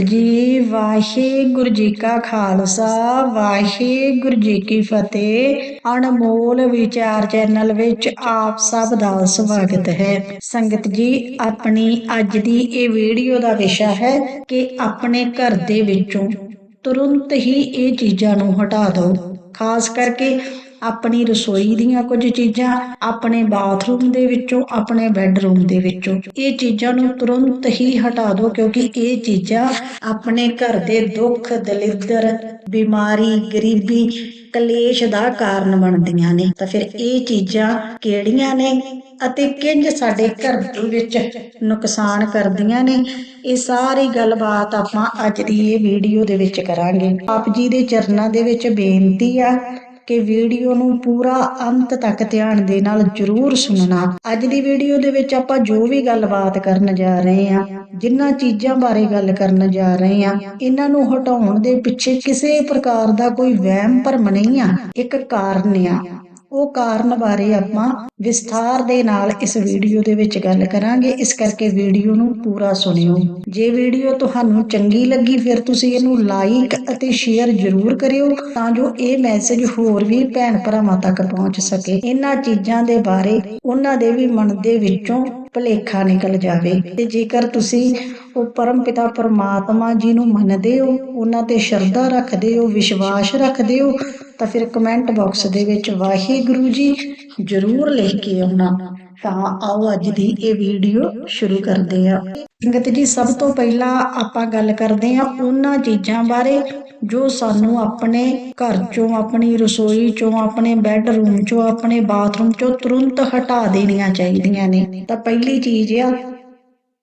ਜੀ ਵਾਹਿਗੁਰੂ ਜੀ ਕਾ ਖਾਲਸਾ, ਵਾਹਿਗੁਰੂ ਜੀ ਕੀ ਫਤਿਹ। ਅਨਮੋਲ ਵਿਚਾਰ ਚੈਨਲ ਵਿੱਚ ਆਪ ਸਭ ਦਾ ਸਵਾਗਤ ਹੈ। ਸੰਗਤ ਜੀ, ਆਪਣੀ ਅੱਜ ਦੀ ਇਹ ਵੀਡੀਓ ਦਾ ਵਿਸ਼ਾ ਹੈ ਕਿ ਆਪਣੇ ਘਰ ਦੇ ਵਿੱਚੋਂ ਤੁਰੰਤ ਹੀ ਇਹ ਚੀਜ਼ਾਂ ਨੂੰ ਹਟਾ ਦਿਓ। ਖਾਸ ਕਰਕੇ ਆਪਣੀ ਰਸੋਈ ਦੀਆਂ ਕੁਝ ਚੀਜ਼ਾਂ ਆਪਣੇ ਬਾਥਰੂਮ ਦੇ ਵਿੱਚੋਂ, ਆਪਣੇ ਬੈੱਡਰੂਮ ਦੇ ਵਿੱਚੋਂ। ਇਹ ਚੀਜ਼ਾਂ ਨੂੰ ਤੁਰੰਤ ਹੀ ਹਟਾ ਦਿਓ ਕਿਉਂਕਿ ਇਹ ਚੀਜ਼ਾਂ ਆਪਣੇ ਘਰ ਦੇ ਦੁੱਖ, ਦਲਿੱਦਰ, ਬਿਮਾਰੀ, ਗਰੀਬੀ, ਕਲੇਸ਼ ਦਾ ਕਾਰਨ ਬਣਦੀਆਂ ਨੇ। ਤਾਂ ਫਿਰ ਇਹ ਚੀਜ਼ਾਂ ਕਿਹੜੀਆਂ ਨੇ ਅਤੇ ਕਿੰਜ ਸਾਡੇ ਘਰ ਦੇ ਵਿੱਚ ਨੁਕਸਾਨ ਕਰਦੀਆਂ ਨੇ? ਇਹ ਸਾਰੀ ਗੱਲਬਾਤ ਆਪਾਂ ਅੱਜ ਦੀ ਇਹ ਵੀਡੀਓ ਦੇ ਵਿੱਚ ਕਰਾਂਗੇ। ਆਪ ਜੀ ਦੇ ਚਰਨਾਂ ਦੇ ਵਿੱਚ ਬੇਨਤੀ ਆ ਕਿ ਵੀਡੀਓ ਨੂੰ ਪੂਰਾ ਅੰਤ ਤੱਕ ਧਿਆਨ ਦੇ ਨਾਲ ਜ਼ਰੂਰ ਸੁਣਨਾ। ਅੱਜ ਦੀ ਵੀਡੀਓ ਦੇ ਵਿੱਚ ਆਪਾਂ ਜੋ ਵੀ ਗੱਲਬਾਤ ਕਰਨ ਜਾ ਰਹੇ ਹਾਂ, ਜਿੰਨਾ ਚੀਜ਼ਾਂ ਬਾਰੇ ਗੱਲ ਕਰਨ ਜਾ ਰਹੇ ਹਾਂ, ਇਹਨਾਂ ਨੂੰ ਹਟਾਉਣ ਦੇ ਪਿੱਛੇ ਕਿਸੇ ਪ੍ਰਕਾਰ ਦਾ ਕੋਈ ਵਹਿਮ ਭਰਮ ਨਹੀਂ ਆ, ਇੱਕ ਕਾਰਨ ਆ। ਉਹ ਕਾਰਨ ਬਾਰੇ ਆਪਾਂ ਵਿਸਥਾਰ ਦੇ ਨਾਲ ਇਸ ਵੀਡੀਓ ਦੇ ਵਿੱਚ ਗੱਲ ਕਰਾਂਗੇ। ਇਸ ਕਰਕੇ ਵੀਡੀਓ ਨੂੰ ਪੂਰਾ ਸੁਣਿਓ। ਜੇ ਵੀਡੀਓ ਤੁਹਾਨੂੰ ਚੰਗੀ ਲੱਗੀ, ਫਿਰ ਤੁਸੀਂ ਇਹਨੂੰ ਲਾਈਕ ਅਤੇ ਸ਼ੇਅਰ ਜ਼ਰੂਰ ਕਰਿਓ ਤਾਂ ਜੋ ਇਹ ਮੈਸੇਜ ਹੋਰ ਵੀ ਭੈਣ ਭਰਾਵਾਂ ਤੱਕ ਪਹੁੰਚ ਸਕੇ। ਇਹਨਾਂ ਚੀਜ਼ਾਂ ਦੇ ਬਾਰੇ ਉਹਨਾਂ ਦੇ ਵੀ ਮਨ ਦੇ ਵਿੱਚੋਂ ਭਲੇਖਾ ਨਿਕਲ ਜਾਵੇ। ਤੇ ਜੇਕਰ ਤੁਸੀਂ ਉਹ ਪਰਮ ਪਿਤਾ ਪਰਮਾਤਮਾ ਜੀ ਨੂੰ ਮੰਨਦੇ ਹੋ, ਉਹਨਾਂ ਤੇ ਸ਼ਰਧਾ ਰੱਖਦੇ ਹੋ, ਵਿਸ਼ਵਾਸ ਰੱਖਦੇ ਹੋ ਤਾਂ ਫਿਰ ਕਮੈਂਟ ਬਾਕਸ ਦੇ ਵਿੱਚ ਵਾਹਿਗੁਰੂ ਜੀ ਜ਼ਰੂਰ ਲਿਖ ਕੇ ਆਉਣਾ, ਤਾਂ ਆਓ ਅੱਜ ਦੀ ਇਹ ਵੀਡੀਓ ਸ਼ੁਰੂ ਕਰਦੇ ਆ ਸੰਗਤ ਜੀ, ਸਭ ਤੋਂ ਪਹਿਲਾਂ ਆਪਾਂ ਗੱਲ ਕਰਦੇ ਆ ਉਹਨਾਂ ਚੀਜ਼ਾਂ ਬਾਰੇ ਜੋ ਸਾਨੂੰ ਆਪਣੇ ਘਰ ਚੋਂ, ਆਪਣੀ ਰਸੋਈ ਚੋਂ, ਆਪਣੇ ਬੈੱਡਰੂਮ ਚੋਂ, ਆਪਣੇ ਬਾਥਰੂਮ ਚੋਂ ਤੁਰੰਤ ਹਟਾ ਦੇਣੀਆਂ ਚਾਹੀਦੀਆਂ ਨੇ। ਤਾਂ ਪਹਿਲੀ ਚੀਜ਼ ਆ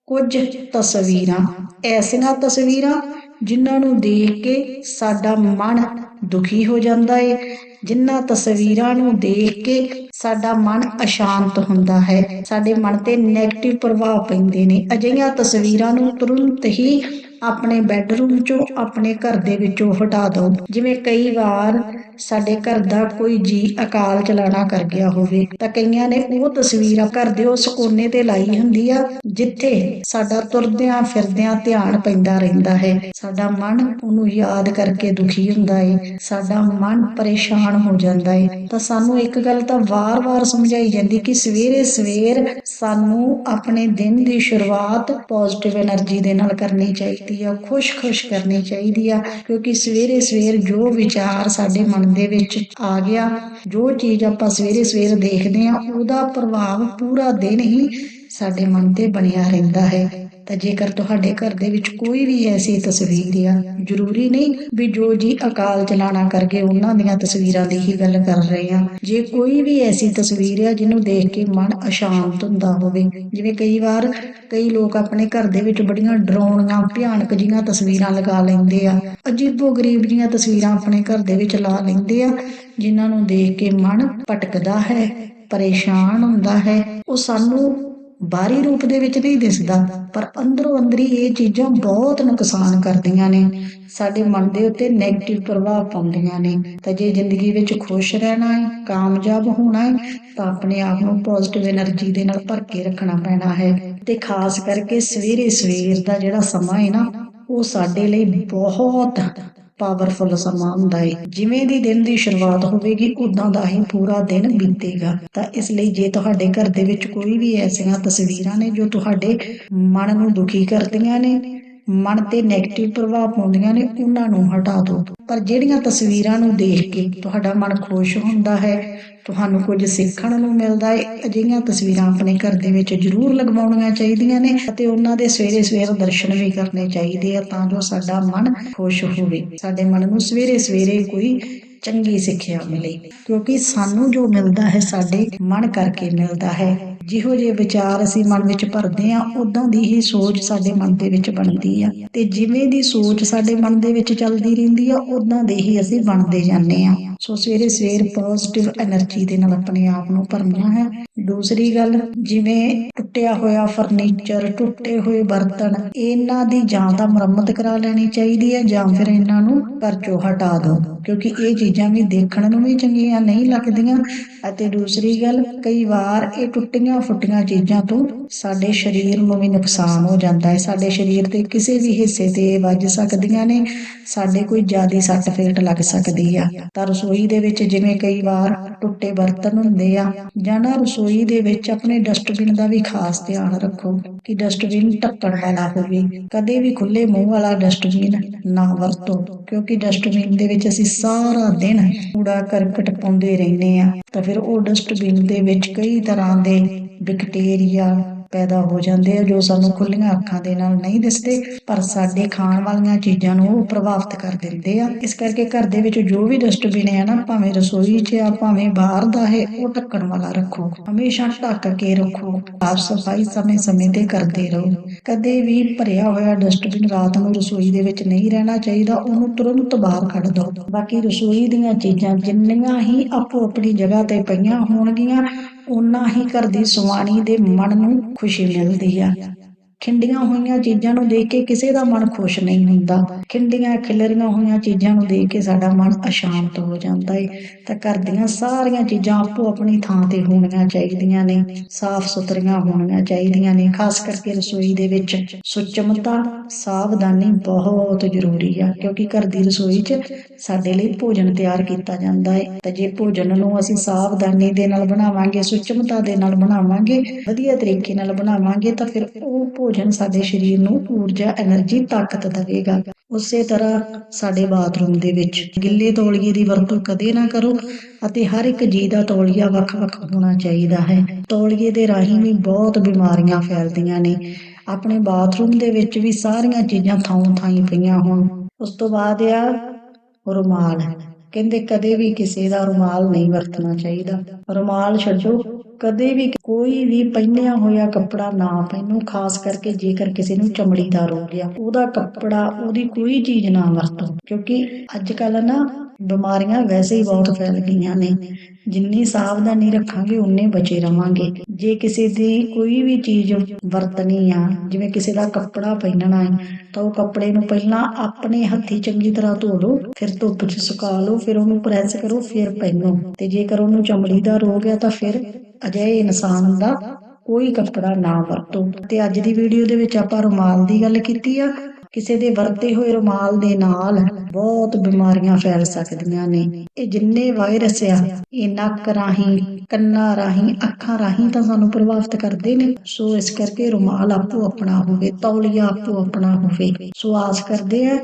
ਕੁਝ ਤਸਵੀਰਾਂ। ਐਸੀਆਂ ਤਸਵੀਰਾਂ ਜਿਨ੍ਹਾਂ ਨੂੰ ਦੇਖ ਕੇ ਸਾਡਾ ਮਨ ਦੁਖੀ ਹੋ ਜਾਂਦਾ ਏ, ਜਿਨ੍ਹਾਂ ਤਸਵੀਰਾਂ ਨੂੰ ਦੇਖ ਕੇ ਸਾਡਾ ਮਨ ਅਸ਼ਾਂਤ ਹੁੰਦਾ ਹੈ, ਸਾਡੇ ਮਨ ਤੇ 네ਗੇਟਿਵ ਪ੍ਰਭਾਵ ਪੈਂਦੇ ਨੇ। ਅਜਿਹੀਆਂ ਤਸਵੀਰਾਂ ਨੂੰ ਤੁਰੰਤ ਹੀ ਆਪਣੇ ਬੈੱਡਰੂਮ ਚੋਂ ਆਪਣੇ ਘਰ ਦੇ ਵਿੱਚੋਂ ਹਟਾ ਦਿਓ। ਜਿਵੇਂ ਕਈ ਵਾਰ ਸਾਡੇ ਘਰ ਦਾ ਕੋਈ ਜੀ ਅਕਾਲ ਚਲਾਣਾ ਕਰ ਗਿਆ ਹੋਵੇ, ਤਾਂ ਕਈਆਂ ਨੇ ਉਹ ਤਸਵੀਰ ਘਰ ਦੇ ਉਸ ਕੋਨੇ ਤੇ ਲਾਈ ਹੁੰਦੀ ਆ, ਜਿੱਥੇ ਸਾਡਾ ਤੁਰਦਿਆਂ ਫਿਰਦਿਆਂ ਧਿਆਨ ਪੈਂਦਾ ਰਹਿੰਦਾ ਹੈ। ਸਾਡਾ ਮਨ ਉਹਨੂੰ ਯਾਦ ਕਰਕੇ ਦੁਖੀ ਹੁੰਦਾ ਏ, ਸਾਡਾ ਮਨ ਪਰੇਸ਼ਾਨ ਹੋ ਜਾਂਦਾ ਏ। ਤਾਂ ਸਾਨੂੰ ਇੱਕ ਗੱਲ ਤਾਂ ਵਾਰ-ਵਾਰ ਸਮਝਾਈ ਜਾਂਦੀ ਕਿ ਸਵੇਰੇ ਸਵੇਰ ਸਾਨੂੰ ਆਪਣੇ ਦਿਨ ਦੀ ਸ਼ੁਰੂਆਤ ਪੋਜ਼ਿਟਿਵ એનર્ਜੀ ਦੇ ਨਾਲ ਕਰਨੀ ਚਾਹੀਦੀ ਆ, ਖੁਸ਼-ਖੁਸ਼ ਕਰਨੀ ਚਾਹੀਦੀ ਆ, ਕਿਉਂਕਿ ਸਵੇਰੇ ਸਵੇਰ ਜੋ ਵਿਚਾਰ ਸਾਡੇ ਮਨ ਦੇ ਵਿੱਚ ਆ ਗਿਆ, ਜੋ ਚੀਜ਼ ਆਪਾਂ ਸਵੇਰੇ ਸਵੇਰ ਦੇਖਦੇ ਆ, ਉਹਦਾ ਪ੍ਰਭਾਵ ਪੂਰਾ ਦਿਨ ਹੀ ਸਾਡੇ ਮਨ ਤੇ ਬਣਿਆ ਰਹਿੰਦਾ ਹੈ। ਤਾਂ ਜੇਕਰ ਤੁਹਾਡੇ ਘਰ ਦੇ ਵਿੱਚ ਕੋਈ ਵੀ ਐਸੀ ਤਸਵੀਰ ਆ ਜ਼ਰੂਰੀ ਨਹੀਂ ਵੀ ਜੋ ਜੀ ਅਕਾਲ ਚਲਾਣਾ ਕਰਕੇ ਉਹਨਾਂ ਦੀਆਂ ਤਸਵੀਰਾਂ ਦੀ ਹੀ ਗੱਲ ਕਰ ਰਹੇ ਆ ਜੇ ਕੋਈ ਵੀ ਐਸੀ ਤਸਵੀਰ ਆ ਜਿਹਨੂੰ ਦੇਖ ਕੇ ਮਨ ਅਸ਼ਾਂਤ ਹੁੰਦਾ ਹੋਵੇ, ਜਿਵੇਂ ਕਈ ਵਾਰ ਕਈ ਲੋਕ ਆਪਣੇ ਘਰ ਦੇ ਵਿੱਚ ਬੜੀਆਂ ਡਰਾਉਣੀਆਂ, ਭਿਆਨਕ ਜੀਆਂ ਤਸਵੀਰਾਂ ਲਗਾ ਲੈਂਦੇ ਆ, ਅਜੀਬੋ ਗਰੀਬ ਜੀਆਂ ਤਸਵੀਰਾਂ ਆਪਣੇ ਘਰ ਦੇ ਵਿੱਚ ਲਾ ਲੈਂਦੇ ਆ, ਜਿਨ੍ਹਾਂ ਨੂੰ ਦੇਖ ਕੇ ਮਨ ਭਟਕਦਾ ਹੈ, ਪਰੇਸ਼ਾਨ ਹੁੰਦਾ ਹੈ। ਉਹ ਸਾਨੂੰ ਬਾਹਰੀ ਰੂਪ ਦੇ ਵਿੱਚ ਨਹੀਂ ਦਿਸਦਾ, ਪਰ ਅੰਦਰੋਂ ਅੰਦਰੀ ਇਹ ਚੀਜ਼ਾਂ ਬਹੁਤ ਨੁਕਸਾਨ ਕਰਦੀਆਂ ਨੇ। ਸਾਡੇ ਮਨ ਦੇ ਉੱਤੇ ਨੈਗੇਟਿਵ ਪ੍ਰਭਾਵ ਪਾਉਂਦੀਆਂ ਨੇ। ਤਾਂ ਜੇ ਜ਼ਿੰਦਗੀ ਵਿੱਚ ਖੁਸ਼ ਰਹਿਣਾ ਹੈ, ਕਾਮਯਾਬ ਹੋਣਾ ਹੈ, ਤਾਂ ਆਪਣੇ ਆਪ ਨੂੰ ਪੋਜ਼ਿਟਿਵ એનર્ਜੀ ਦੇ ਨਾਲ ਭਰ ਕੇ ਰੱਖਣਾ ਪੈਣਾ ਹੈ। ਤੇ ਖਾਸ ਕਰਕੇ ਸਵੇਰੇ ਸਵੇਰ ਦਾ ਜਿਹੜਾ ਸਮਾਂ ਹੈ ਨਾ, ਉਹ ਸਾਡੇ ਲਈ ਬਹੁਤ ਪਾਵਰਫੁਲ ਸਮਾਂ ਹੁੰਦਾ ਹੈ ਜਿਵੇਂ ਦੀ ਦਿਨ ਦੀ ਸ਼ੁਰੂਆਤ ਹੋਵੇਗੀ ਉਦਾਂ ਦਾ ਹੀ ਪੂਰਾ ਦਿਨ ਬੀਤੇਗਾ। ਤਾਂ ਇਸ ਲਈ ਜੇ ਤੁਹਾਡੇ ਘਰ ਦੇ ਵਿੱਚ ਕੋਈ ਵੀ ਐਸੀਆਂ ਤਸਵੀਰਾਂ ਨੇ ਜੋ ਤੁਹਾਡੇ ਮਨ ਨੂੰ ਦੁਖੀ ਕਰਦੀਆਂ ਨੇ ਮਨ ਤੇ ਨੈਗੇਟਿਵ ਪ੍ਰਭਾਵ ਪਾਉਂਦੀਆਂ ਨੇ, ਉਹਨਾਂ ਨੂੰ ਹਟਾ ਦਿਓ ਪਰ ਜਿਹੜੀਆਂ ਤਸਵੀਰਾਂ ਨੂੰ ਦੇਖ ਕੇ ਤੁਹਾਡਾ ਮਨ ਖੁਸ਼ ਹੁੰਦਾ ਹੈ, ਤੁਹਾਨੂੰ ਕੁਝ ਸਿੱਖਣ ਨੂੰ ਮਿਲਦਾ ਹੈ, ਅਜਿਹੀਆਂ ਤਸਵੀਰਾਂ ਆਪਣੇ ਘਰ ਦੇ ਵਿੱਚ ਜ਼ਰੂਰ ਲਗਵਾਉਣੀਆਂ ਚਾਹੀਦੀਆਂ ਨੇ ਅਤੇ ਉਹਨਾਂ ਦੇ ਸਵੇਰੇ ਸਵੇਰ ਦਰਸ਼ਨ ਵੀ ਕਰਨੇ ਚਾਹੀਦੇ ਆ ਤਾਂ ਜੋ ਸਾਡਾ ਮਨ ਖੁਸ਼ ਹੋਵੇ। ਸਾਡੇ ਮਨ ਨੂੰ ਸਵੇਰੇ ਸਵੇਰੇ ਕੋਈ ਚੰਗੀ ਸਿੱਖਿਆ ਮਿਲੇ। ਕਿਉਂਕਿ ਸਾਨੂੰ ਜੋ ਮਿਲਦਾ ਹੈ, ਸਾਡੇ ਮਨ ਕਰਕੇ ਮਿਲਦਾ ਹੈ। ਜਿਹੋ ਜਿਹੇ ਵਿਚਾਰ ਅਸੀਂ ਮਨ ਵਿੱਚ ਭਰਦੇ ਆ ਉਦੋਂ ਦੀ ਹੀ ਸੋਚ ਸਾਡੇ ਮਨ ਦੇ ਵਿੱਚ ਬਣਦੀ ਆ। ਤੇ ਜਿਵੇਂ ਦੀ ਸੋਚ ਸਾਡੇ ਮਨ ਦੇ ਵਿੱਚ ਚੱਲਦੀ ਰਹਿੰਦੀ ਆ ਉਦੋਂ ਦੇ ਹੀ ਅਸੀਂ ਬਣਦੇ ਜਾਂਦੇ ਆ ਸੋ ਸਵੇਰੇ ਸਵੇਰ ਪੋਜ਼ਿਟਿਵ એનર્ਜੀ ਦੇ ਨਾਲ ਆਪਣੇ ਆਪ ਨੂੰ ਭਰਨਾ ਹੈ। ਦੂਸਰੀ ਗੱਲ, ਜਿਵੇਂ ਟੁੱਟਿਆ ਹੋਇਆ ਫਰਨੀਚਰ ਟੁੱਟੇ ਹੋਏ ਬਰਤਨ, ਇਹਨਾਂ ਦੀ ਜਾਂ ਤਾਂ ਮੁਰੰਮਤ ਕਰਾ ਲੈਣੀ ਚਾਹੀਦੀ ਹੈ, ਜਾਂ ਫਿਰ ਇਹਨਾਂ ਨੂੰ ਕਰਚੋ ਹਟਾ ਦਿਓ। ਕਿਉਂਕਿ ਇਹ ਚੀਜ਼ਾਂ ਵੀ ਦੇਖਣ ਨੂੰ ਵੀ ਚੰਗੀਆਂ ਨਹੀਂ ਲੱਗਦੀਆਂ। ਅਤੇ ਦੂਸਰੀ ਗੱਲ, ਕਈ ਵਾਰ ਇਹ ਟੁੱਟੀਆਂ ਫੁੱਟੀਆਂ ਚੀਜ਼ਾਂ ਤੋਂ ਸਾਡੇ ਸਰੀਰ ਨੂੰ ਵੀ ਨੁਕਸਾਨ ਹੋ ਜਾਂਦਾ ਹੈ। ਸਾਡੇ ਸਰੀਰ ਦੇ ਕਿਸੇ ਵੀ ਹਿੱਸੇ ਤੇ ਵੱਜ ਸਕਦੀਆਂ ਨੇ। ਸਾਡੇ ਕੋਈ ਜ਼ਿਆਦਾ ਸੱਟ ਫੇਟ ਲੱਗ ਸਕਦੀ ਆ। ਤਾਂ ਰਸੋਈ ਦੇ ਵਿੱਚ ਜਿਵੇਂ ਕਈ ਵਾਰ ਟੁੱਟੇ ਬਰਤਨ ਹੁੰਦੇ ਆ, ਜਾਂ ਨਾ ਰਸੋਈ ਦੇ ਵਿੱਚ ਆਪਣੇ ਡਸਟਬਿਨ ਦਾ ਵੀ ਖਾਸ ਧਿਆਨ ਰੱਖੋ ਕਿ ਡਸਟਬਿਨ ਢੱਕਣ ਵਾਲਾ ਹੋਵੇ। ਕਦੇ ਵੀ ਖੁੱਲੇ ਮੂੰਹ ਵਾਲਾ ਡਸਟਬਿਨ ਨਾ ਵਰਤੋ, ਕਿਉਂਕਿ ਡਸਟਬਿਨ ਦੇ ਵਿੱਚ ਅਸੀਂ ਸਾਰਾ ਦਿਨ ਕੂੜਾ ਕਰਕਟ ਪਾਉਂਦੇ ਰਹਿੰਦੇ ਆ। ਤਾਂ ਫਿਰ ਉਹ ਡਸਟਬਿਨ ਦੇ ਵਿੱਚ ਕਈ ਤਰ੍ਹਾਂ ਦੇ ਬੈਕਟੀਰੀਆ ਪੈਦਾ ਹੋ ਜਾਂਦੇ ਆ, ਜੋ ਸਾਨੂੰ ਖੁੱਲੀਆਂ ਅੱਖਾਂ ਦੇ ਨਾਲ ਨਹੀਂ ਦਿਸਦੇ, ਪਰ ਸਾਡੇ ਖਾਣ ਵਾਲੀਆਂ ਚੀਜ਼ਾਂ ਨੂੰ ਉਹ ਪ੍ਰਭਾਵਿਤ ਕਰ ਦਿੰਦੇ ਆ। ਇਸ ਕਰਕੇ ਘਰ ਦੇ ਵਿੱਚ ਜੋ ਵੀ ਡਸਟਬਿਨ ਹੈ ਨਾ, ਭਾਵੇਂ ਰਸੋਈ 'ਚ ਆ, ਭਾਵੇਂ ਬਾਹਰ ਦਾ ਹੈ, ਉਹ ਢੱਕਣ ਵਾਲਾ ਰੱਖੋ। ਹਮੇਸ਼ਾ ਢੱਕ ਕੇ ਰੱਖੋ। ਸਾਫ਼ ਸਫ਼ਾਈ ਸਮੇਂ-ਸਮੇਂ ਤੇ ਕਰਦੇ ਰਹੋ। ਕਦੇ ਵੀ ਭਰਿਆ ਹੋਇਆ ਡਸਟਬਿਨ ਰਾਤ ਨੂੰ ਰਸੋਈ ਦੇ ਵਿੱਚ ਨਹੀਂ ਰਹਿਣਾ ਚਾਹੀਦਾ, ਉਹਨੂੰ ਤੁਰੰਤ ਬਾਹਰ ਕੱਢ ਦਿਓ ਬਾਕੀ ਰਸੋਈ ਦੀਆਂ ਚੀਜ਼ਾਂ ਜਿੰਨੀਆਂ ਹੀ ਆਪੋ ਆਪਣੀ ਜਗ੍ਹਾ ਤੇ ਪਈਆਂ ਹੋਣਗੀਆਂ ਉਨਾ ਹੀ ਘਰ ਦੀ ਸੁਆਣੀ ਦੇ ਮਨ ਨੂੰ ਖੁਸ਼ੀ ਮਿਲਦੀ ਆ। ਖਿੰਡੀਆਂ ਹੋਈਆਂ ਚੀਜ਼ਾਂ ਨੂੰ ਦੇਖ ਕੇ ਕਿਸੇ ਦਾ ਮਨ ਖੁਸ਼ ਨਹੀਂ ਹੁੰਦਾ। ਖਿੰਡੀਆਂ, ਖਿਲਰੀਆਂ ਹੋਈਆਂ ਚੀਜ਼ਾਂ ਨੂੰ ਦੇਖ ਕੇ ਸਾਡਾ ਮਨ ਅਸ਼ਾਂਤ ਹੋ ਜਾਂਦਾ ਏ। ਤਾਂ ਘਰ ਦੀਆਂ ਸਾਰੀਆਂ ਚੀਜ਼ਾਂ ਆਪੋ ਆਪਣੀ ਥਾਂ ਤੇ ਹੋਣੀਆਂ ਚਾਹੀਦੀਆਂ ਨੇ ਸਾਫ਼ ਸੁਥਰੀਆਂ ਹੋਣੀਆਂ ਚਾਹੀਦੀਆਂ ਨੇ। ਖਾਸ ਕਰਕੇ ਰਸੋਈ ਦੇ ਵਿੱਚ ਸੁਚਮਤਾ, ਸਾਵਧਾਨੀ ਬਹੁਤ ਜ਼ਰੂਰੀ ਆ, ਕਿਉਂਕਿ ਘਰ ਦੀ ਰਸੋਈ 'ਚ ਸਾਡੇ ਲਈ ਭੋਜਨ ਤਿਆਰ ਕੀਤਾ ਜਾਂਦਾ ਹੈ ਤਾਂ ਜੇ ਭੋਜਨ ਨੂੰ ਅਸੀਂ ਸਾਵਧਾਨੀ ਦੇ ਨਾਲ ਬਣਾਵਾਂਗੇ, ਸੁਚਮਤਾ ਦੇ ਨਾਲ ਬਣਾਵਾਂਗੇ, ਵਧੀਆ ਤਰੀਕੇ ਨਾਲ ਬਣਾਵਾਂਗੇ, ਤਾਂ ਫਿਰ ਉਹ ਭੋਜਨ ਸਾਡੇ ਸਰੀਰ ਨੂੰ ਊਰਜਾ એનર્ਜੀ ਤਾਕਤ ਦੇਵੇਗਾ। ਉਸੇ ਤਰ੍ਹਾਂ ਸਾਡੇ ਬਾਥਰੂਮ ਦੇ ਵਿੱਚ ਗਿੱਲੇ ਤੌਲੀਏ ਦੀ ਵਰਤੋਂ ਕਦੇ ਨਾ ਕਰੋ ਅਤੇ ਹਰ ਇੱਕ ਜੀ ਦਾ ਤੌਲੀਆ ਵੱਖ-ਵੱਖ ਹੋਣਾ ਚਾਹੀਦਾ ਹੈ। ਤੌਲੀਏ ਦੇ ਰਾਹੀਂ ਵੀ ਬਹੁਤ ਬਿਮਾਰੀਆਂ ਫੈਲਦੀਆਂ ਨੇ। ਆਪਣੇ ਬਾਥਰੂਮ ਦੇ ਵਿੱਚ ਵੀ ਸਾਰੀਆਂ ਚੀਜ਼ਾਂ ਥਾਂ-ਥਾਂ ਪਈਆਂ ਹੋਣ। ਉਸ ਤੋਂ ਬਾਅਦ ਆ ਰੁਮਾਲ। ਕਹਿੰਦੇ ਕਦੇ ਵੀ ਕਿਸੇ ਦਾ ਰੁਮਾਲ ਨਹੀਂ ਵਰਤਣਾ ਚਾਹੀਦਾ। ਰੁਮਾਲ ਛੱਡੋ। ਕਦੇ ਵੀ ਕੋਈ ਵੀ ਪਹਿਨਿਆ ਹੋਇਆ ਕੱਪੜਾ ਨਾ ਪਹਿਨੋ, ਖਾਸ ਕਰਕੇ ਜੇਕਰ ਕਿਸੇ ਨੂੰ ਚਮੜੀ ਦਾ ਰੋਗ ਆ, ਉਹਦਾ ਕੱਪੜਾ, ਉਹਦੀ ਕੋਈ ਚੀਜ਼ ਨਾ ਵਰਤੋ। ਕਿਉਂਕਿ ਅੱਜ ਕੱਲ ਨਾ ਬਿਮਾਰੀਆਂ ਵੈਸੇ ਹੀ ਬਹੁਤ ਫੈਲ ਗਈਆਂ ਨੇ। ਜਿੰਨੀ ਸਾਵਧਾਨੀ ਰੱਖਾਂਗੇ, ਉਨੇ ਬਚੇ ਰਵਾਂਗੇ। ਜੇ ਕਿਸੇ ਦੀ ਕੋਈ ਵੀ ਚੀਜ਼ ਵਰਤਣੀ ਆ, ਜਿਵੇਂ ਕਿਸੇ ਦਾ ਕੱਪੜਾ ਪਹਿਨਣਾ ਹੈ, ਤਾਂ ਉਹ ਕੱਪੜੇ ਨੂੰ ਪਹਿਲਾਂ ਆਪਣੇ ਹੱਥੀ ਚੰਗੀ ਤਰ੍ਹਾਂ ਧੋ ਲਓ, ਫਿਰ ਧੁੱਪ 'ਚ ਸੁਕਾ ਲਓ, ਫਿਰ ਉਹਨੂੰ ਪ੍ਰੈਸ ਕਰੋ, ਫਿਰ ਪਹਿਨੋ। ਤੇ ਜੇਕਰ ਉਹਨੂੰ ਚਮੜੀ ਦਾ ਰੋਗ ਹੈ ਤਾਂ ਫਿਰ ਅਜਿਹੇ ਇਨਸਾਨ ਦਾ ਕੋਈ ਕੱਪੜਾ ਨਾ ਵਰਤੋ। ਤੇ ਅੱਜ ਦੀ ਵੀਡੀਓ ਦੇ ਵਿੱਚ ਆਪਾਂ ਰੁਮਾਲ ਦੀ ਗੱਲ ਕੀਤੀ ਆ। ਕਿਸੇ ਦੇ ਵਰਤੇ ਹੋਏ ਰੁਮਾਲ ਦੇ ਨਾਲ ਬਹੁਤ ਬਿਮਾਰੀਆਂ ਫੈਲ ਸਕਦੀਆਂ ਨੇ। ਇਹ ਜਿੰਨੇ ਵਾਇਰਸ ਆ, ਇਹ ਨੱਕ ਰਾਹੀਂ, ਕੰਨਾਂ ਰਾਹੀਂ, ਅੱਖਾਂ ਰਾਹੀਂ ਤਾਂ ਸਾਨੂੰ ਪ੍ਰਭਾਵਿਤ ਕਰਦੇ ਨੇ। ਸੋ ਇਸ ਕਰਕੇ ਰੁਮਾਲ ਆਪੋ ਆਪਣਾ ਹੋਵੇ, ਤੌਲੀਆ ਆਪੋ ਆਪਣਾ ਹੋਵੇ। ਸੋ ਆਸ ਕਰਦੇ ਆ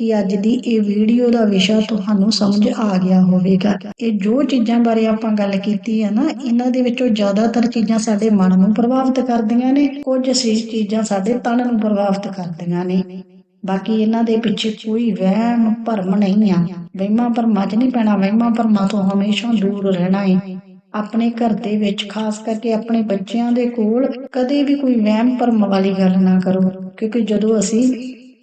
ਕਿ ਅੱਜ ਦੀ ਇਹ ਵੀਡੀਓ ਦਾ ਵਿਸ਼ਾ ਤੁਹਾਨੂੰ ਸਮਝ ਆ ਗਿਆ ਹੋਵੇਗਾ। ਇਹ ਜੋ ਚੀਜ਼ਾਂ ਬਾਰੇ ਆਪਾਂ ਗੱਲ ਕੀਤੀ ਹੈ ਨਾ, ਇਹਨਾਂ ਦੇ ਵਿੱਚੋਂ ਜ਼ਿਆਦਾਤਰ ਚੀਜ਼ਾਂ ਸਾਡੇ ਮਨ ਨੂੰ ਪ੍ਰਭਾਵਿਤ ਕਰਦੀਆਂ ਨੇ, ਕੁਝ ਸੀ ਚੀਜ਼ਾਂ ਸਾਡੇ ਤਨ ਨੂੰ ਪ੍ਰਭਾਵਿਤ ਕਰਦੀਆਂ ਨੇ। ਬਾਕੀ ਇਹਨਾਂ ਦੇ ਪਿੱਛੇ ਕੋਈ ਵਹਿਮ, ਭਰਮ ਨਹੀਂ ਆ। ਵਹਿਮਾਂ ਭਰਮਾਂ 'ਚ ਨਹੀਂ ਪੈਣਾ, ਵਹਿਮਾਂ ਭਰਮਾਂ ਤੋਂ ਹਮੇਸ਼ਾ ਦੂਰ ਰਹਿਣਾ ਹੈ ਆਪਣੇ ਘਰ ਦੇ ਵਿੱਚ, ਖਾਸ ਕਰਕੇ ਆਪਣੇ ਬੱਚਿਆਂ ਦੇ ਕੋਲ ਕਦੇ ਵੀ ਕੋਈ ਵਹਿਮ, ਭਰਮ ਵਾਲੀ ਗੱਲ ਨਾ ਕਰੋ। ਕਿਉਂਕਿ ਜਦੋਂ ਅਸੀਂ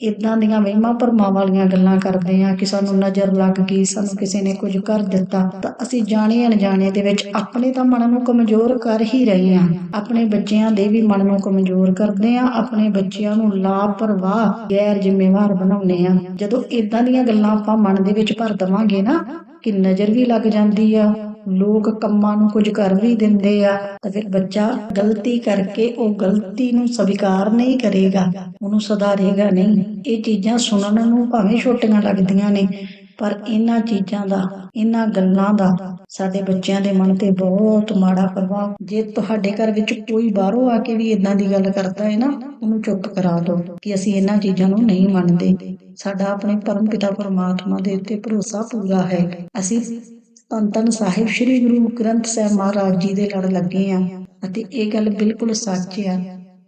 ਇਦਾਂ ਦੀਆਂ ਵਹਿਮਾਂ ਭਰਮਾਂ ਵਾਲੀਆਂ ਗੱਲਾਂ ਕਰਦੇ ਆ ਕਿ ਸਾਨੂੰ ਨਜ਼ਰ ਲੱਗ ਗਈ, ਸਾਨੂੰ ਕਿਸੇ ਨੇ ਕੁਝ ਕਰ ਦਿੱਤਾ, ਤਾਂ ਅਸੀਂ ਜਾਣੇ ਅਣਜਾਣੇ ਦੇ ਵਿੱਚ ਆਪਣੇ ਤਾਂ ਮਨ ਨੂੰ ਕਮਜ਼ੋਰ ਕਰ ਹੀ ਰਹੇ ਆ ਆਪਣੇ ਬੱਚਿਆਂ ਦੇ ਵੀ ਮਨ ਨੂੰ ਕਮਜ਼ੋਰ ਕਰਦੇ ਆ ਆਪਣੇ ਬੱਚਿਆਂ ਨੂੰ ਲਾਪਰਵਾਹ ਗੈਰ ਜ਼ਿੰਮੇਵਾਰ ਬਣਾਉਂਦੇ ਆ ਜਦੋਂ ਇਦਾਂ ਦੀਆਂ ਗੱਲਾਂ ਆਪਾਂ ਮਨ ਦੇ ਵਿੱਚ ਭਰ ਦਵਾਂਗੇ ਨਾ, ਕਿ ਨਜ਼ਰ ਵੀ ਲੱਗ ਜਾਂਦੀ ਆ ਲੋਕ ਕੰਮਾਂ ਨੂੰ ਕੁਝ ਕਰ ਵੀ ਦਿੰਦੇ ਆ, ਤਾਂ ਫਿਰ ਬੱਚਾ ਗਲਤੀ ਕਰਕੇ ਉਹ ਗਲਤੀ ਨੂੰ ਸਵੀਕਾਰ ਨਹੀਂ ਕਰੇਗਾ, ਉਹਨੂੰ ਸੁਧਾਰੇਗਾ ਨਹੀਂ। ਇਹ ਚੀਜ਼ਾਂ ਸੁਣਨ ਨੂੰ ਭਾਵੇਂ ਛੋਟੀਆਂ ਲੱਗਦੀਆਂ ਨੇ, ਪਰ ਇਹਨਾਂ ਚੀਜ਼ਾਂ ਦਾ, ਇਹਨਾਂ ਗੱਲਾਂ ਦਾ ਸਾਡੇ ਬੱਚਿਆਂ ਦੇ ਮਨ ਤੇ ਬਹੁਤ ਮਾੜਾ ਪ੍ਰਭਾਵ। ਜੇ ਤੁਹਾਡੇ ਘਰ ਵਿੱਚ ਕੋਈ ਬਾਹਰੋਂ ਆ ਕੇ ਵੀ ਇਦਾਂ ਦੀ ਗੱਲ ਕਰਦਾ ਹੈ ਨਾ, ਉਹਨੂੰ ਚੁੱਪ ਕਰਾ ਦਿਓ ਕਿ ਅਸੀਂ ਇਹਨਾਂ ਚੀਜ਼ਾਂ ਨੂੰ ਨਹੀਂ ਮੰਨਦੇ। ਸਾਡਾ ਆਪਣੇ ਪਰਮ ਪਿਤਾ ਪਰਮਾਤਮਾ ਦੇ ਉੱਤੇ ਭਰੋਸਾ ਪੂਰਾ ਹੈ। ਅਸੀਂ ਧੰਨ ਧੰਨ ਸਾਹਿਬ ਸ੍ਰੀ ਗੁਰੂ ਗ੍ਰੰਥ ਸਾਹਿਬ ਮਹਾਰਾਜ ਜੀ ਦੇ ਲੜ ਲੱਗੇ ਆ ਅਤੇ ਇਹ ਗੱਲ ਬਿਲਕੁਲ ਸੱਚ ਆ।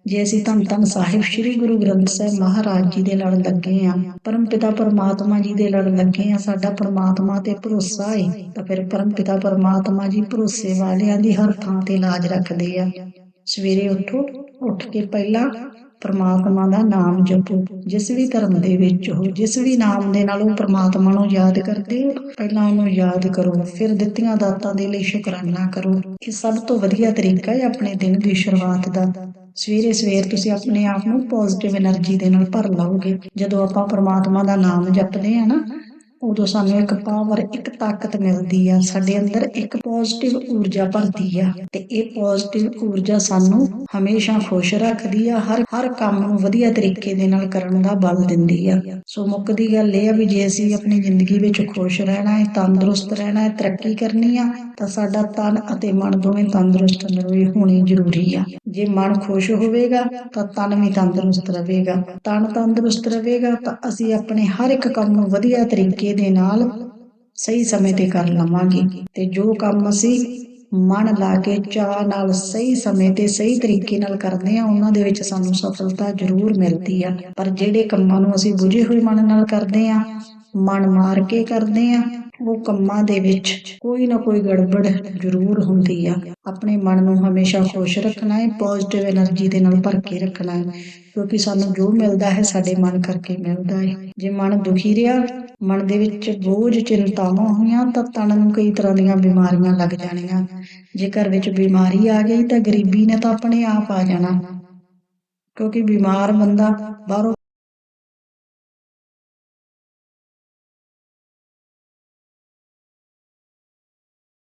ਜੇ ਅਸੀਂ ਧੰਨ ਧੰਨ ਸਾਹਿਬ ਸ੍ਰੀ ਗੁਰੂ ਗ੍ਰੰਥ ਸਾਹਿਬ ਮਹਾਰਾਜ ਜੀ ਦੇ ਲੜ ਲੱਗੇ ਆ, ਪਰਮ ਪਿਤਾ ਪਰਮਾਤਮਾ ਜੀ ਦੇ ਲੜ ਲੱਗੇ ਆ, ਸਾਡਾ ਪਰਮਾਤਮਾ ਤੇ ਭਰੋਸਾ ਏ, ਤਾਂ ਫਿਰ ਪਰਮ ਪਿਤਾ ਪਰਮਾਤਮਾ ਜੀ ਭਰੋਸੇ ਵਾਲਿਆਂ ਦੀ ਹਰ ਥਾਂ ਤੇ ਲਾਜ ਰੱਖਦੇ ਆ। ਸਵੇਰੇ ਉੱਠੋ, ਉੱਠ ਕੇ ਪਹਿਲਾਂ ਪਰਮਾਤਮਾ ਦਾ ਨਾਮ ਜਪੋ। ਜਿਸ ਵੀ ਧਰਮ ਦੇ ਵਿੱਚ ਹੋ, ਜਿਸ ਵੀ ਨਾਮ ਦੇ ਨਾਲ ਉਹ ਪਰਮਾਤਮਾ ਨੂੰ ਯਾਦ ਕਰਦੇ ਪਹਿਲਾਂ ਉਹਨੂੰ ਯਾਦ ਕਰੋ, ਫਿਰ ਦਿੱਤੀਆਂ ਦਾਤਾਂ ਦੇ ਲਈ ਸ਼ੁਕਰਾਨਾ ਕਰੋ। ਇਹ ਸਭ ਤੋਂ ਵਧੀਆ ਤਰੀਕਾ ਹੈ ਆਪਣੇ ਦਿਨ ਦੀ ਸ਼ੁਰੂਆਤ ਦਾ। ਸਵੇਰੇ ਸਵੇਰ ਤੁਸੀਂ ਆਪਣੇ ਆਪ ਨੂੰ ਪੋਜ਼ਿਟਿਵ એનર્ਜੀ ਦੇ ਨਾਲ ਭਰ ਲਓਗੇ। ਜਦੋਂ ਆਪਾਂ ਪਰਮਾਤਮਾ ਦਾ ਨਾਮ ਜਪਦੇ ਆ ਨਾ ਉਦੋਂ ਸਾਨੂੰ ਇੱਕ ਪਾਵਰ ਇੱਕ ਤਾਕਤ ਮਿਲਦੀ ਆ। ਸਾਡੇ ਅੰਦਰ ਇੱਕ ਪੋਜ਼ਿਟਿਵ ਊਰਜਾ ਭਰਦੀ ਆ ਤੇ ਇਹ ਪੋਜ਼ਿਟਿਵ ਊਰਜਾ ਸਾਨੂੰ ਹਮੇਸ਼ਾ ਖੁਸ਼ ਰੱਖਦੀ ਆ, ਹਰ ਹਰ ਕੰਮ ਨੂੰ ਵਧੀਆ ਤਰੀਕੇ ਦੇ ਨਾਲ ਕਰਨ ਦਾ ਬਲ ਦਿੰਦੀ ਆ। ਸੋ ਮੁੱਕਦੀ ਗੱਲ ਇਹ ਆ ਵੀ ਜੇ ਅਸੀਂ ਆਪਣੀ ਜ਼ਿੰਦਗੀ ਵਿੱਚ ਖੁਸ਼ ਰਹਿਣਾ ਹੈ, ਤੰਦਰੁਸਤ ਰਹਿਣਾ ਹੈ, ਤਰੱਕੀ ਕਰਨੀ ਆ, ਤਾਂ ਸਾਡਾ ਤਨ ਅਤੇ ਮਨ ਦੋਵੇਂ ਤੰਦਰੁਸਤ ਨਿਰੋਏ ਹੋਣੇ ਜ਼ਰੂਰੀ ਆ। ਜੇ ਮਨ ਖੁਸ਼ ਹੋਵੇਗਾ ਤਾਂ ਤਨ ਵੀ ਤੰਦਰੁਸਤ ਰਹੇਗਾ। ਤਨ ਤੰਦਰੁਸਤ ਰਹੇਗਾ ਤਾਂ ਅਸੀਂ ਆਪਣੇ ਹਰ ਇੱਕ ਕੰਮ ਨੂੰ ਵਧੀਆ ਤਰੀਕੇ ਦੇ ਨਾਲ ਸਹੀ ਸਮੇਂ ਤੇ ਕਰ ਲਵਾਂਗੇ। ਤੇ ਜੋ ਕੰਮ ਅਸੀਂ ਮਨ ਲਾ ਕੇ ਚਾਹ ਨਾਲ ਸਹੀ ਸਮੇਂ ਤੇ ਸਹੀ ਤਰੀਕੇ ਨਾਲ ਕਰਦੇ ਆ ਉਹਨਾਂ ਦੇ ਵਿੱਚ ਸਾਨੂੰ ਸਫਲਤਾ ਜ਼ਰੂਰ ਮਿਲਦੀ ਆ। ਪਰ ਜਿਹੜੇ ਕੰਮਾਂ ਨੂੰ ਅਸੀਂ ਬੁਝੇ ਹੋਏ ਮਨ ਨਾਲ ਕਰਦੇ ਆ ਮਨ ਮਾਰ ਕੇ ਕਰਦੇ ਆ। ਉਹ ਕੰਮਾਂ ਦੇ ਵਿੱਚ ਕੋਈ ਨਾ ਕੋਈ ਗੜਬੜ ਜ਼ਰੂਰ ਹੁੰਦੀ ਆ। ਆਪਣੇ ਮਨ ਨੂੰ ਹਮੇਸ਼ਾ ਖੁਸ਼ ਰੱਖਣਾ ਹੈ ਪੋਜ਼ਿਟਿਵ એનર્ਜੀ ਦੇ ਨਾਲ ਭਰ ਕੇ ਰੱਖਣਾ ਹੈ। ਕਿਉਂਕਿ ਸਾਨੂੰ ਜੋ ਮਿਲਦਾ ਹੈ, ਸਾਡੇ ਮਨ ਕਰਕੇ ਮਿਲਦਾ ਹੈ। ਜੇ ਮਨ ਦੁਖੀ ਰਿਹਾ, ਮਨ ਦੇ ਵਿੱਚ ਬੋਝ, ਚਿੰਤਾਵਾਂ ਹੋਈਆਂ, ਤਾਂ ਤਣ ਨੂੰ ਕਈ ਤਰ੍ਹਾਂ ਦੀਆਂ ਬਿਮਾਰੀਆਂ ਲੱਗ ਜਾਣੀਆਂ। ਜੇ ਘਰ ਵਿੱਚ ਬਿਮਾਰੀ ਆ ਗਈ, ਤਾਂ ਗਰੀਬੀ ਨੇ ਤਾਂ ਆਪਣੇ ਆਪ ਆ ਜਾਣਾ। ਕਿਉਂਕਿ ਬਿਮਾਰ ਬੰਦਾ ਬਾਹਰੋਂ